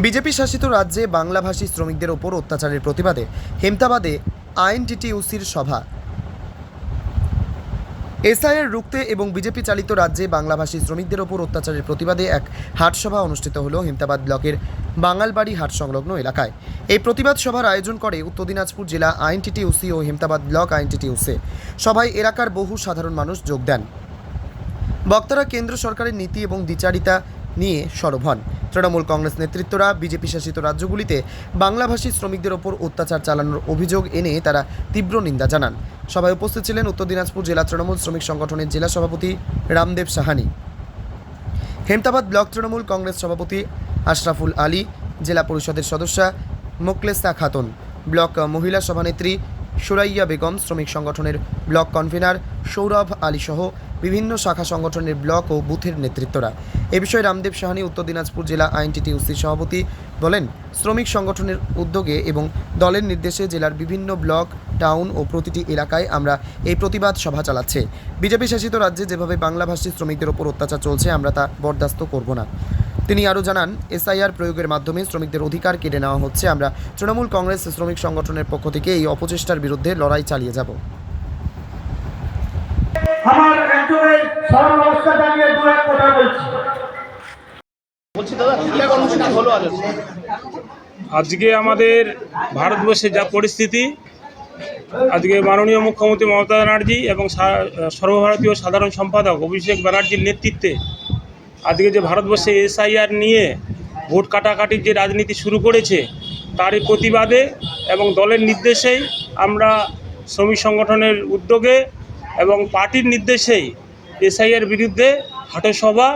BJP শাসিত রাজ্যে বাংলাভাষী শ্রমিকদের ওপর অত্যাচারের প্রতিবাদে হেমতাবাদে আইএনটিটিউসির সভা। এসআইয়ের রুখতে এবং বিজেপি চালিত রাজ্যে বাংলাভাষী শ্রমিকদের ওপর অত্যাচারের প্রতিবাদে এক হাটসভা অনুষ্ঠিত হলো হেমতাবাদ ব্লকের বাঙালবাড়ি হাট সংলগ্ন এলাকায়। এই প্রতিবাদ সভার আয়োজন করে উত্তর দিনাজপুর জেলা আইএনটিটিউসি ও হেমতাবাদ ব্লক আইএনটিটিউসি। সভায় এলাকার বহু সাধারণ মানুষ যোগ দেন। বক্তারা কেন্দ্র সরকারের নীতি এবং দ্বিচারিতা নিয়ে সরব হন। তৃণমূল কংগ্রেস নেতৃত্বরা বিজেপি শাসিত রাজ্যগুলিতে বাংলাভাষী শ্রমিকদের ওপর অত্যাচার চালানোর অভিযোগ এনে তারা তীব্র নিন্দা জানান। সভায় উপস্থিত ছিলেন উত্তর দিনাজপুর জেলা তৃণমূল শ্রমিক সংগঠনের জেলা সভাপতি রামদেব সাহানি। হেমতাবাদ ব্লক তৃণমূল কংগ্রেস সভাপতি আশরাফুল আলী, জেলা পরিষদের সদস্যা মোকলেসা খাতুন। ব্লক মহিলা সভানেত্রী সুরাইয়া বেগম, শ্রমিক সংগঠনের ব্লক কনভেনার সৌরভ আলী সহ বিভিন্ন শাখা সংগঠনের ব্লক ও বুথের নেতৃত্বরা। এ বিষয়ে রামদেব সাহানি, উত্তর দিনাজপুর জেলা আইনটিটিউসির সভাপতি বলেন, শ্রমিক সংগঠনের উদ্যোগে এবং দলের নির্দেশে জেলার বিভিন্ন ব্লক, টাউন ও প্রতিটি এলাকায় আমরা এই প্রতিবাদ সভা চালাচ্ছে। বিজেপি শাসিত রাজ্যে যেভাবে বাংলাভাষী শ্রমিকদের ওপর অত্যাচার চলছে, আমরা তা বরদাস্ত করব না। তিনি আরও জানান এসআইআর প্রয়োগের মাধ্যমে শ্রমিকদের অধিকার কেড়ে নেওয়া হচ্ছে। আমরা তৃণমূল কংগ্রেস শ্রমিক সংগঠনের পক্ষ থেকে এই অপচেষ্টার বিরুদ্ধে লড়াই চালিয়ে যাব। আমার একজনের সরল অবস্থা দু এক কথা বলছি। বলছি দাদা কি কর্মসূচি হলো আজকে আমাদের ভারতবর্ষে যা পরিস্থিতি আজকে মাননীয় মুখ্যমন্ত্রী মমতা ব্যানার্জি এবং সা- সর্বভারতীয় সাধারণ সম্পাদক অভিষেক ব্যানার্জির নেতৃত্বে আজকে যে ভারতবর্ষে এসআইআর নিয়ে ভোট কাটাকাটির যে রাজনীতি শুরু করেছে, তারই প্রতিবাদে এবং দলের নির্দেশেই আমরা শ্রমিক সংগঠনের উদ্যোগে এবং পার্টির নির্দেশেই এসআইআর বিরুদ্ধে হাটসভা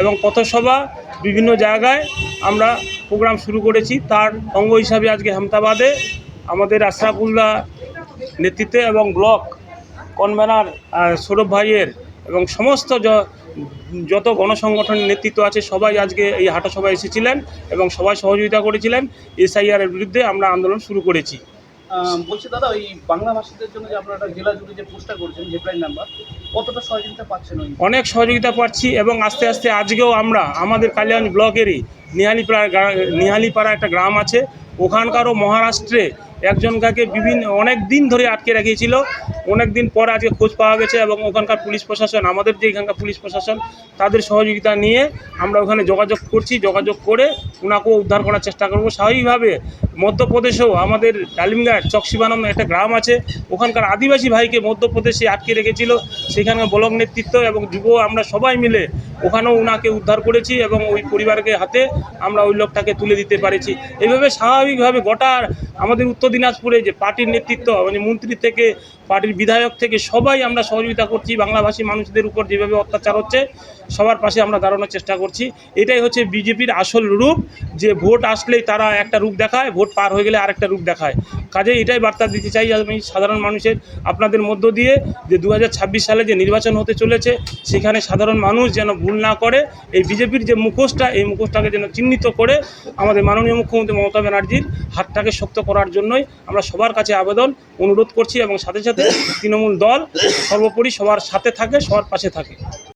এবং পথসভা বিভিন্ন জায়গায় আমরা প্রোগ্রাম শুরু করেছি। তার অঙ্গ হিসাবে আজকে হামতাবাদে আমাদের আশরাফুল্লাহ নেতৃত্বে এবং ব্লক কনভেনার সৌরভ ভাইয়ের এবং সমস্ত যত গণসংগঠনের নেতৃত্ব আছে সবাই আজকে এই হাটা সভায় এসেছিলেন এবং সবাই সহযোগিতা করেছিলেন। এসআইআর এর বিরুদ্ধে আমরা আন্দোলন শুরু করেছি। বলছি দাদা ওই বাংলা ভাষীদের জন্য যে আপনারা জেলা জুড়ে যে পোস্টার করেছেন হেল্পলাইন নাম্বার কতটা সহযোগিতা পাচ্ছেন অনেক সহযোগিতা পাচ্ছি এবং আস্তে আস্তে আজকেও আমরা আমাদের কালিয়ান ব্লকেরই নিহালিপাড়া নিহালিপাড়া একটা গ্রাম আছে ওখানকারও মহারাষ্ট্রে একজন কাকে বিভিন্ন অনেক দিন ধরে আটকে রেখেছিল। অনেক দিন পর আজকে খোঁজ পাওয়া গেছে এবং ওখানকার পুলিশ প্রশাসন, আমাদের যে এখানকার পুলিশ প্রশাসন, তাদের সহযোগিতা নিয়ে আমরা ওখানে যোগাযোগ করছি। যোগাযোগ করে ওনাকেও উদ্ধার করার চেষ্টা করব। স্বাভাবিকভাবে মধ্যপ্রদেশেও আমাদের ডালিমঘাট চকসিবা নামে একটা গ্রাম আছে। ওখানকার আদিবাসী ভাইকে মধ্যপ্রদেশে আটকে রেখেছিল। সেখানকার ব্লক নেতৃত্ব এবং যুব আমরা সবাই মিলে ওখানেও ওনাকে উদ্ধার করেছি এবং ওই পরিবারকে হাতে আমরা ওই লোকটাকে তুলে দিতে পারেছি। এইভাবে স্বাভাবিকভাবে গোটা আমাদের উত্তর দিনাজপুরে যে পার্টির নেতৃত্ব মানে মন্ত্রী থেকে, পার্টির বিধায়ক থেকে সবাই আমরা সহযোগিতা করছি। বাংলাভাষী মানুষদের উপর যেভাবে অত্যাচার হচ্ছে, সবার পাশে আমরা দাঁড়ানোর চেষ্টা করছি। এটাই হচ্ছে বিজেপির আসল রূপ, যে ভোট আসলেই তারা একটা রূপ দেখায় ভোট পার হয়ে গেলে আরেকটা রূপ দেখায়। কাজে এটাই বার্তা দিতে চাই আমি সাধারণ মানুষের আপনাদের মধ্য দিয়ে যে দু হাজার ছাব্বিশ সালে যে নির্বাচন হতে চলেছে, সেখানে সাধারণ মানুষ যেন ভুল না করে, এই বিজেপির যে মুখোশটা, এই মুখোশটাকে যেন চিহ্নিত করে আমাদের মাননীয় মুখ্যমন্ত্রী মমতা ব্যানার্জির হাতটাকে শক্ত করার জন্যই আমরা সবার কাছে আবেদন, অনুরোধ করছি এবং সাথে সাথে তৃণমূল দল সর্বোপরি সবার সাথে থাকে, সবার পাশে থাকে।